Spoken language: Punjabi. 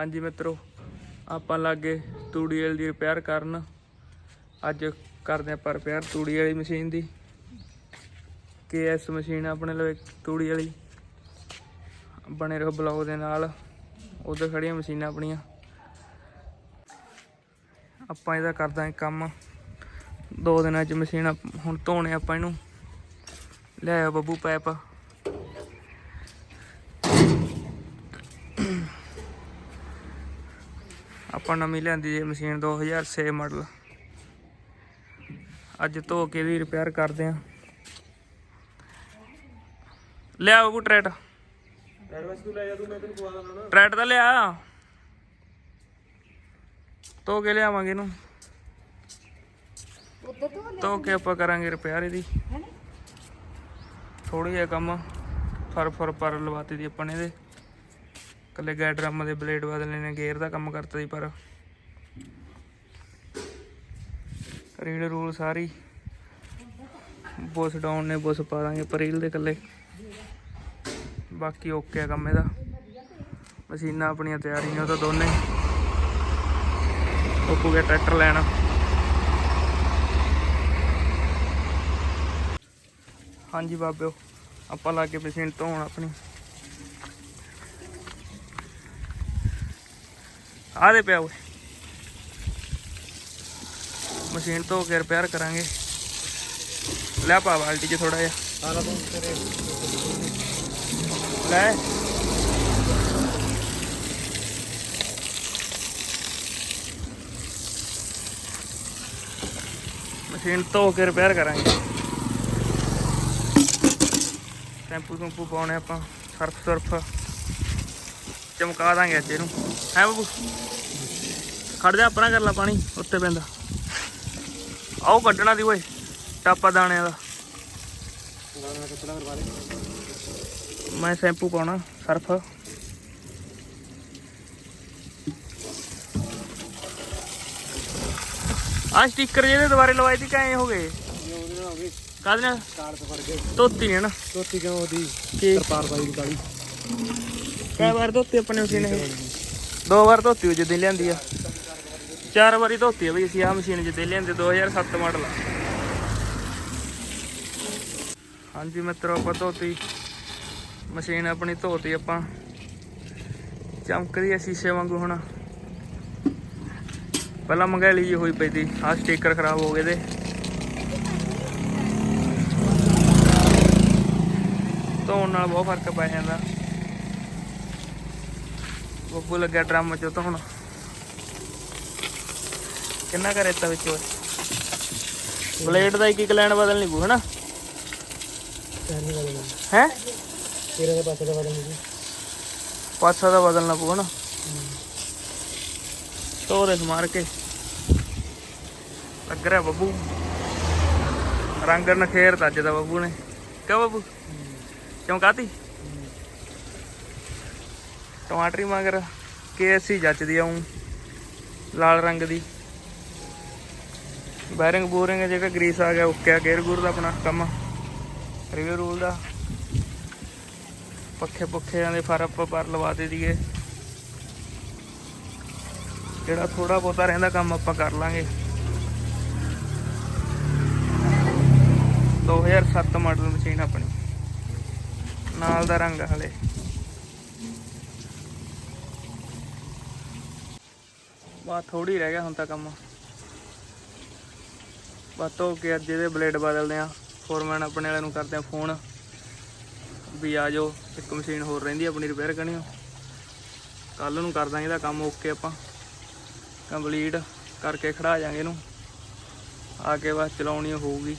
ਹਾਂਜੀ ਮਿੱਤਰੋ, ਆਪਾਂ ਲੱਗੇ ਤੂੜੀ ਵਾਲੀ ਦੀ ਰਿਪੇਅਰ ਕਰਨ। ਅੱਜ ਕਰਦੇ ਆਪਾਂ ਰਿਪੇਅਰ ਤੂੜੀ ਵਾਲੀ ਮਸ਼ੀਨ ਦੀ। ਕੇਐਸ ਮਸ਼ੀਨ ਆਪਣੇ ਲਵੇ ਤੂੜੀ ਵਾਲੀ। ਬਣੇ ਰਹੋ ਬਲੌਗ ਦੇ ਨਾਲ। ਉਧਰ ਖੜੀਆਂ ਮਸ਼ੀਨਾਂ ਆਪਣੀਆਂ। ਆਪਾਂ ਇਹਦਾ ਕਰਦਾ ਹਾਂ ਕੰਮ। ਦੋ ਦਿਨਾਂ ਚ ਮਸ਼ੀਨ ਆਪ- ਹੁਣ ਧੋਣੇ ਆਪਾਂ ਇਹਨੂੰ। ਲੈ ਆਇਆ ਬੱਬੂ ਪੈਪ ਆਪਾਂ ਨਵੀਂ ਲਿਆਂਦੀ ਜੇ ਮਸ਼ੀਨ 2006 ਮਾਡਲ ਅੱਜ ਧੋ ਕੇ ਦੀ ਰਿਪੇਅਰ ਕਰਦੇ ਆ ਲਿਆ ਬੱਬੂ ਟਰੈਟ ਐਡਵਾਂਸ ਤੂੰ ਲੈ ਜਾ ਤੂੰ ਮੈਂ ਤੈਨੂੰ ਪਵਾ ਦਾਂ ਨਾ ਟਰੈਟ ਤਾਂ ਲਿਆ। ਧੋ ਕੇ ਲਿਆਵਾਂਗੇ ਇਹਨੂੰ। ਧੋ ਕੇ ਆਪਾਂ ਕਰਾਂਗੇ ਰਿਪੇਅਰ ਇਹਦੀ। ਥੋੜੀ ਜਿਹਾ ਕੰਮ। ਫਰ ਫਰ ਪਰ ਲਵਾਤੀ ਦੀ ਆਪਾਂ ਨੇ ਇਹਦੇ। ਕੱਲੇ ਗੈਰ ਡਰਮ ਦੇ ਬਲੇਡ ਬਦਲਨੇ ਨੇ, ਗੇਅਰ ਦਾ ਕੰਮ ਕਰਤਾ ਜੀ ਪਰ। ਰੀਲ ਰੂਲ ਸਾਰੀ ਬੁਸ ਡਾਊਨ ਨੇ, ਬੁਸ ਪਾ ਦਾਂਗੇ ਪਰ ਰੀਲ ਦੇ ਕੱਲੇ ਬਾਕੀ ਓਕੇ ਆ ਕੰਮ ਇਹਦਾ। ਮਸ਼ੀਨਾਂ ਆਪਣੀਆਂ ਤਿਆਰ ਨੇ ਉਹ ਤਾਂ ਦੋਨੇ। ਉੱਪੂ ਗਿਆ ਟਰੈਕਟਰ ਲੈਣਾ। ਹਾਂਜੀ ਬਾਬਿਓ, ਆਪਾਂ ਲਾਗੇ ਮਸ਼ੀਨ ਧੋਣ ਆਪਣੀ। ਆ ਦੇ ਪਿਆ ਓਏ ਮਸ਼ੀਨ ਧੋ ਕੇ ਰਿਪੇਅਰ ਕਰਾਂਗੇ ਲੈ ਪਾ ਬਾਲਟੀ 'ਚ ਥੋੜਾ ਜਿਹਾ ਆਲਾ ਤੂੰ ਤੇਰੇ ਲੈ ਮਸ਼ੀਨ ਧੋ ਕੇ ਰਿਪੇਅਰ ਕਰਾਂਗੇ ਟੈਂਪੂ ਟੂੰਪੂ ਪਾਉਣੇ ਆਪਾਂ ਸਰਫ ਸਰਫ ਚਮਕਾ ਦਾਂਗੇ ਅੱਜ ਇਹਨੂੰ। ਹੈ ਬਾਬੂ? ਖੜ ਜਾ ਪਰਾਂ ਕਰ ਲਾ ਪਾਣੀ ਉੱਤੇ ਪੈਂਦਾ ਆਓ ਕੱਢਣਾ ਦੀ ਓਏ ਟਾਪਾ ਦਾਣਿਆਂ ਦਾ। ਮੈਂ ਸ਼ੈਂਪੂ ਪਾਉਣਾ ਸਰਫ। ਆ ਸਟicker ਜਿਹਦੇ ਦੁਬਾਰੇ ਲਵਾਏ ਸੀ ਕਾਏ ਹੋ ਗਏ? ਕਾਹਦੇ ਨਾਲ? ਕਾਰ ਤੋਂ ਫੜ ਕੇ ਧੋਤੀ ਨੇ ਨਾ। ਤੋਤੀ ਕਿਉਂ ਉਹਦੀ? ਪਾਈ ਦੀ ਕਾਲੀ। ਕਈ ਵਾਰ ਧੋਤੀ ਆਪਣੇ ਮਸ਼ੀਨ ਇਹ। ਦੋ ਵਾਰ ਧੋਤੀ ਉਹ ਜਦੋਂ ਲਿਆਂਦੀ ਆ। ਚਾਰ ਵਾਰੀ ਧੋਤੀ ਆ ਬਈ ਅਸੀਂ ਆ ਮਸ਼ੀਨ ਜਦੋਂ ਲਿਆਂਦੇ 2007 ਮਾਡਲ ਆ। ਹਾਂਜੀ ਮਿੱਤਰੋ ਆਪਾਂ ਧੋਤੀ। ਮਸ਼ੀਨ ਆਪਣੀ ਧੋਤੀ ਆਪਾਂ। ਚਮਕਦੀ ਆ ਸ਼ੀਸ਼ੇ ਵਾਂਗੂ ਹੁਣ। ਪਹਿਲਾਂ ਮੰਗਾਲੀ ਜੀ ਹੋਈ ਪਈ ਤੀ ਆ ਸਟicker ਖਰਾਬ ਹੋ ਗਏ ਤੇ। ਧੋਣ ਨਾਲ ਬਹੁਤ ਫ਼ਰਕ ਪੈ ਜਾਂਦਾ। ਬੱਬੂ ਲੱਗਿਆ ਡਰਮ ਚ ਤਾਂ ਹੁਣ। ਕਿੰਨਾ ਕਰੇ ਤਾ ਵਿੱਚ ਬਲੇਡ ਦਾ ਇੱਕ ਇੱਕ ਪੂ ਹਨਾ ਨਹੀਂ ਵਾਲੇ ਹੈ? ਤੇਰੇ ਦੇ ਪਾਸੇ ਦਾ ਵਾਲੇ ਨਹੀਂ ਪਾਸਾ ਦਾ ਬਦਲਣਾ ਪੂ ਹਨਾ? ਤੋਰੇ ਮਾਰ ਕੇ। ਲੱਗ ਰਿਹਾ ਬੱਬੂ। ਰੰਗ ਨਖੇਰ ਤਾਂ ਅੱਜ ਦਾ ਬੱਬੂ ਨੇ। ਕਿਉਂ ਬੱਬੂ? ਚਮਕਾਤੀ? ਟਮਾਟਰੀ ਮਗਰ ਕੇਐਸਸੀ ਜੱਚਦੀ ਆ ਊਂ, ਲਾਲ ਰੰਗ ਦੀ। ਬੈਰਿੰਗ ਬੋਰਿੰਗ ਜਿਹੜਾ ਗਰੀਸ ਆ ਗਿਆ ਓਕੇ ਆ ਗੇਅਰ ਗੂਰ ਦਾ ਆਪਣਾ ਕੰਮ। ਰਿਵਿਊ ਰੂਲ ਦਾ। ਪੱਖੇ ਪੁੱਖਿਆਂ ਦੇ ਫਰ ਆਪਾਂ ਪਰ ਲਵਾ ਦੇ ਦੀਏ। ਜਿਹੜਾ ਥੋੜਾ ਬਹੁਤਾ ਰਹਿੰਦਾ ਕੰਮ ਆਪਾਂ ਕਰ ਲਾਂਗੇ। 2007 ਮਾਡਲ ਮਸ਼ੀਨ ਆਪਣੀ। ਨਾਲ ਦਾ ਰੰਗ ਆ ਹਲੇ। ਬਾ ਥੋੜੀ ਰਹਿ ਗਿਆ ਹੁਣ ਤਾਂ ਕੰਮ। ਬਸ ਧੋ ਕੇ ਅੱਜ ਇਹਦੇ ਬਲੇਡ ਬਦਲਦੇ ਆ ਫੋਰਮੈਨ ਆਪਣੇ ਵਾਲਿਆਂ ਨੂੰ ਕਰਦੇ ਆ ਫੋਨ। ਵੀ ਆ ਜਾਓ, ਇੱਕ ਮਸ਼ੀਨ ਹੋਰ ਰਹਿੰਦੀ ਆਪਣੀ ਰਿਪੇਅਰ ਕਰਨੀ ਕੱਲ ਨੂੰ ਕਰ ਦਾਂਗੇ ਇਹਦਾ ਕੰਮ, ਓਕੇ ਆਪਾਂ। ਕੰਪਲੀਟ ਕਰਕੇ ਖੜਾ ਜਾਾਂਗੇ ਇਹਨੂੰ। ਆ ਕੇ ਬਸ ਚਲਾਉਣੀ ਹੋਊਗੀ।